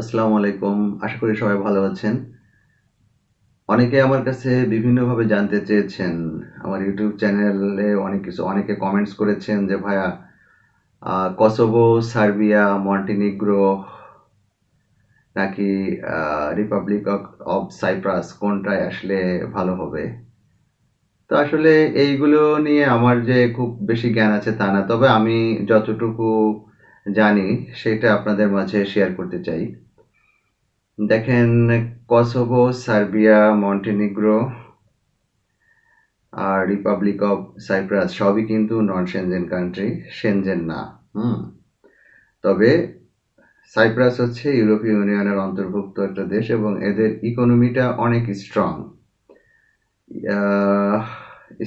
আসসালামু আলাইকুম। আশা করি সবাই ভালো আছেন। অনেকে আমার কাছে বিভিন্নভাবে জানতে চেয়েছেন। আমার ইউটিউব চ্যানেলে অনেক কিছু, অনেকে কমেন্টস করেছেন যে, ভাইয়া কসোভো সার্বিয়া মন্টিনিগ্রো নাকি রিপাবলিক অফ সাইপ্রাস কোনটায় আসলে ভালো হবে? তো আসলে এইগুলো নিয়ে আমার যে খুব বেশি জ্ঞান আছে তা না। তবে আমি যতটুকু জানি সেটা আপনাদের মাঝে শেয়ার করতে চাই। দেখেন কসোভো সার্বিয়া মন্টেনিগ্রো আর রিপাবলিক অফ সাইপ্রাস সবই কিন্তু নন সেনজেন কান্ট্রি সেনজেন না, হুম। তবে সাইপ্রাস হচ্ছে ইউরোপীয় ইউনিয়নের অন্তর্ভুক্ত একটা দেশ এবং এদের ইকোনমিটা অনেক স্ট্রং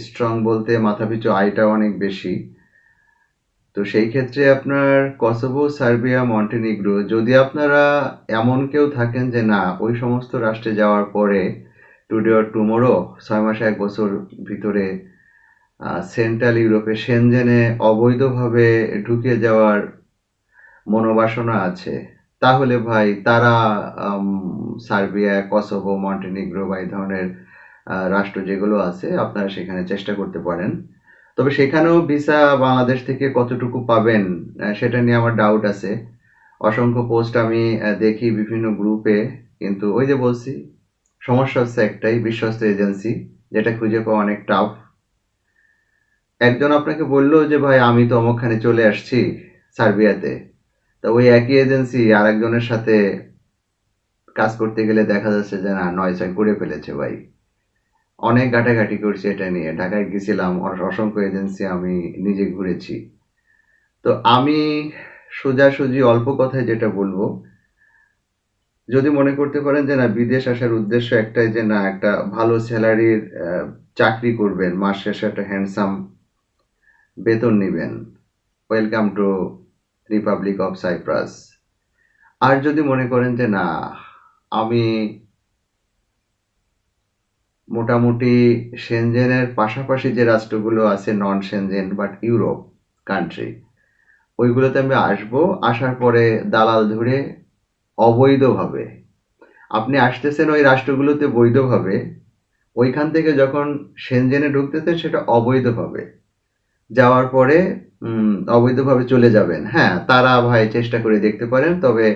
স্ট্রং বলতে মাথাপিছু আয়টা অনেক বেশি। তো সেই ক্ষেত্রে আপনার কসোভো, সার্বিয়া, মন্টেনিগ্রো, যদি আপনারা এমন কেউ থাকেন যে না, ওই সমস্ত রাষ্ট্রে যাওয়ার পরে টুডে অর টুমোরো ছয় মাসে এক বছর ভিতরে সেন্ট্রাল ইউরোপে সেনজেনে অবৈধভাবে ঢুকে যাওয়ার মনোবাসনা আছে, তাহলে ভাই তারা সার্বিয়া, কসোভো, মন্টেনিগ্রো বা এই ধরনের রাষ্ট্র যেগুলো আছে, আপনারা সেখানে চেষ্টা করতে পারেন। তবে সেখানেও ভিসা বাংলাদেশ থেকে কতটুকু পাবেন সেটা নিয়ে আমার ডাউট আছে। অসংখ্য পোস্ট আমি দেখি বিভিন্ন গ্রুপে কিন্তু ওই যে বলছি, সমস্যা হচ্ছে একটাই, বিশ্বস্ত এজেন্সি যেটা খুঁজে পাওয়া অনেক টাফ একজন আপনাকে বলল যে, ভাই, আমি তো অমুকখানে চলে আসছি সার্বিয়াতে। তা ওই একই এজেন্সি আর একজনের সাথে কাজ করতে গেলে দেখা যাচ্ছে যে, না নয় ছয় করে ফেলেছে ভাই। অনেক ঘাটাঘাটি করছি এটা নিয়ে। ঢাকায় গেছিলাম, অস- অসংখ্য এজেন্সি আমি নিজে ঘুরেছি। তো আমি সোজাসুজি অল্প কথায় যেটা বলব, যদি মনে করতে পারেন যে না, বিদেশ আসার উদ্দেশ্য একটাই যে না, একটা ভালো স্যালারির চাকরি করবেন, মাস শেষে একটা হ্যান্ডসাম বেতন নেবেন। Welcome to republic of Cyprus আর যদি মনে করেন যে না, আমি মোটামুটি সেনজেনের পাশাপাশি যে রাষ্ট্রগুলো আছে non Schengen but Europe country ওইগুলোতে আমি আসব। আসার পরে দালাল ধরে অবৈধভাবে, আপনি আসতেছেন ওই রাষ্ট্রগুলোতে বৈধভাবে, ওইখান থেকে যখন সেনজেনে ঢুকতেছেন সেটা অবৈধভাবে। যাওয়ার পরে অবৈধভাবে চলে যাবেন। হ্যাঁ তারা ভাই চেষ্টা করে দেখতে পারেন, তবে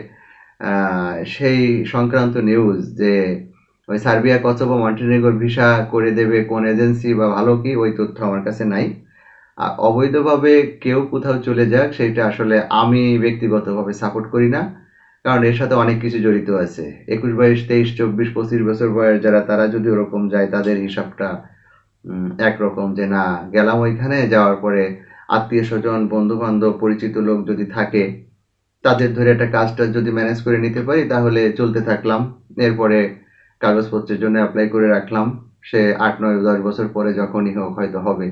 সেই সংক্রান্ত নিউজ যে ওই সার্বিয়া, কসোভো, মন্টিনেগোর ভিসা করে দেবে কোন এজেন্সি বা ভালো কি? ওই তথ্য আমার কাছে নাই। আর অবৈধভাবে কেউ কোথাও চলে যাক, সেটা আসলে আমি ব্যক্তিগতভাবে সাপোর্ট করি না। কারণ এর সাথে অনেক কিছু জড়িত আছে। একুশ বাইশ, তেইশ, চব্বিশ, পঁচিশ বছর বয়স যারা, তারা যদি ওরকম যায়, তাদের হিসাবটা একরকম যে না, গেলাম ওইখানে, যাওয়ার পরে আত্মীয় স্বজন বন্ধু বান্ধব পরিচিত লোক যদি থাকে, তাদের ধরে একটা কাজটা যদি ম্যানেজ করে নিতে পারি, তাহলে চলতে থাকলাম। এরপরে কাগজপত্রের জন্য অ্যাপ্লাই করে রাখলাম। সে আট, নয়, দশ বছর পরে যখনই হোক, হয়তো হবে।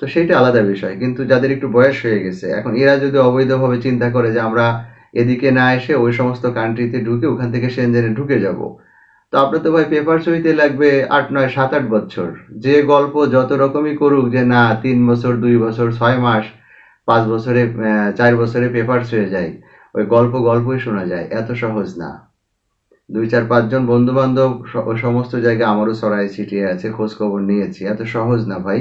তো সেইটা আলাদা বিষয়। কিন্তু যাদের একটু বয়স হয়ে গেছে, এখন এরা যদি অবৈধভাবে চিন্তা করে যে আমরা এদিকে না এসে ওই সমস্ত কান্ট্রিতে ঢুকে ওখান থেকে সেনজেনে ঢুকে যাব, তো আপনার তো ভাই পেপার সইতে লাগবে আট, নয়, সাত, আট বছর। যে গল্প যত রকমই করুক যে না, তিন বছর, দুই বছর, ছয় মাস, পাঁচ বছরে চার বছরে পেপার হয়ে যায়, ওই গল্প গল্পই শোনা যায়, এত সহজ না। দুই চার পাঁচজন বন্ধু বান্ধব সমস্ত জায়গায় আমারও ছড়াই ছিটিয়ে আছে খোঁজ খবর নিয়েছি। এত সহজ না ভাই।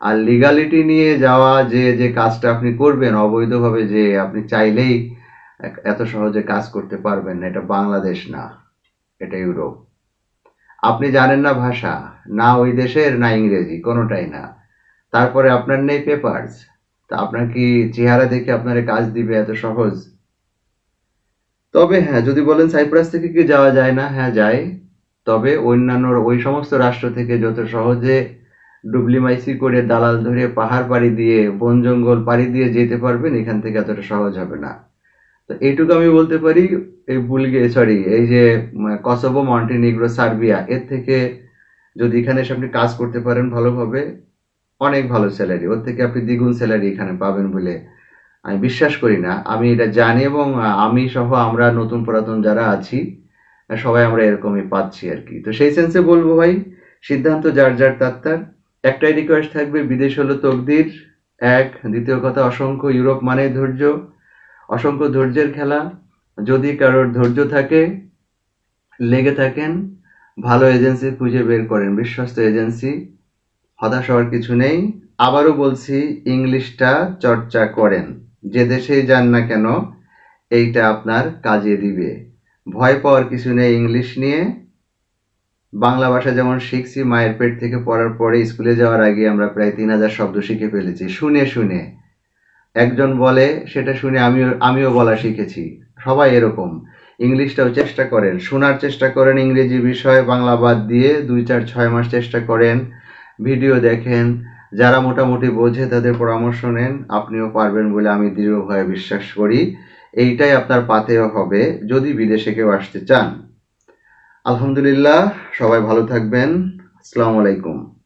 আর লিগালিটি নিয়ে যাওয়া, যে যে কাজটা আপনি করবেন, অবৈধভাবে যে, আপনি চাইলেই এত সহজে কাজ করতে পারবেন এটা বাংলাদেশ না, এটা ইউরোপ। আপনি জানেন না ভাষা, না ওই দেশের, না ইংরেজি, কোনোটাই না। তারপরে আপনার নেই পেপারস তা আপনার কি চেহারা দেখে আপনার কাজ দিবে এত সহজ? তবে হ্যাঁ যদি বলেন সাইপ্রাস থেকে কি যাওয়া যায় না হ্যাঁ যায় তবে অন্যান্য ওই সমস্ত রাষ্ট্র থেকে যত সহজে ডুবলিমাইসি করে দালাল ধরে পাহাড় পাড়ি দিয়ে, বন জঙ্গল পাড়ি দিয়ে যেতে পারবেন, এখান থেকে এতটা সহজ হবে না। তো এইটুকু আমি বলতে পারি, এই বুলগে সরি এই যে কসোভো, মন্টিনিগ্রো, সার্বিয়া, এর থেকে যদি এখানে এসে আপনি কাজ করতে পারেন, ভালোভাবে, অনেক ভালো স্যালারি ওর থেকে আপনি দ্বিগুণ স্যালারি এখানে পাবেন বলে আমি বিশ্বাস করি না। আমি এটা জানি এবং আমি সহ আমরা নতুন পুরাতন যারা আছি সবাই আমরা এরকমই পাচ্ছি আর কি। তো সেই সেন্সে বলব ভাই, সিদ্ধান্ত যার যার তার তার। একটাই রিকোয়েস্ট থাকবে, বিদেশ হলো তকদির। এক, দ্বিতীয় কথা, অসংখ্য ইউরোপ মানে ধৈর্য। অসংখ্য ধৈর্যের খেলা। যদি কারোর ধৈর্য থাকে, লেগে থাকেন, ভালো এজেন্সি খুঁজে বের করেন। বিশ্বস্ত এজেন্সি হতাশ হওয়ার কিছু নেই। আবারও বলছি, ইংলিশটা চর্চা করেন। যে দেশেই যান না কেন, এইটা আপনার কাজে দিবে। ভয় পাওয়ার কিছু নেই ইংলিশ নিয়ে। বাংলা ভাষা যেমন শিখছি, মায়ের পেট থেকে পড়ার পরে স্কুলে যাওয়ার আগে আমরা প্রায় তিন হাজার শব্দ শিখে ফেলেছি। শুনে শুনে। একজন বলে, সেটা শুনে আমিও আমিও বলা শিখেছি। সবাই এরকম। ইংলিশটাও চেষ্টা করেন। শোনার চেষ্টা করেন ইংরেজি বিষয়, বাংলা বাদ দিয়ে দুই চার, ছয় মাস চেষ্টা করেন। ভিডিও দেখেন। যারা মোটামুটি বোঝে, তাদের পরামর্শ নেন। আপনিও পারবেন বলে আমি দৃঢ়ভাবে বিশ্বাস করি। এইটাই আপনার পাতেও হবে যদি বিদেশে কেউ আসতে চান। আলহামদুলিল্লাহ, সবাই ভালো থাকবেন। আসসালামু আলাইকুম।